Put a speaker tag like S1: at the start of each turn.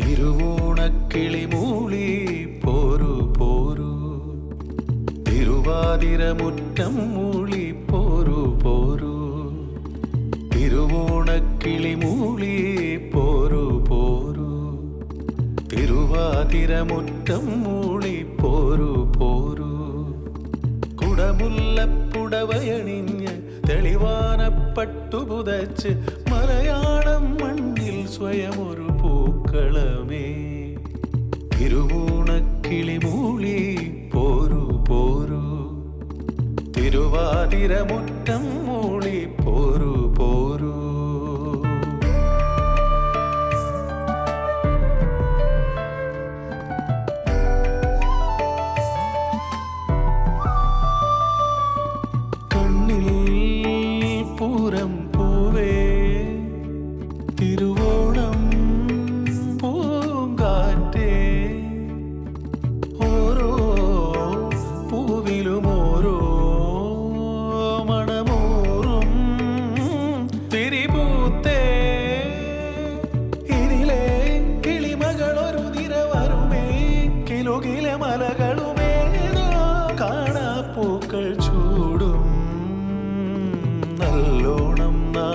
S1: തിരുവോണക്കിളി മൂളി പോരു പോരു. തിരുവാതിരമുറ്റം മൂളി പോരു പോരു. തിരുവോണക്കിളി മൂളി പോരു പോരു. തിരുവാതിരമുറ്റം മൂളി പോരു പോരു. കുടമുല്ലപ്പുടവയണിഞ്ഞ പട്ടുപുതച്ച് മലയാളം മണ്ണിൽ സ്വയം ഒരു പൂക്കളമേ. തിരുവോണക്കിളി മൂളി പോരു പോരു. തിരുവാതിരമുറ്റം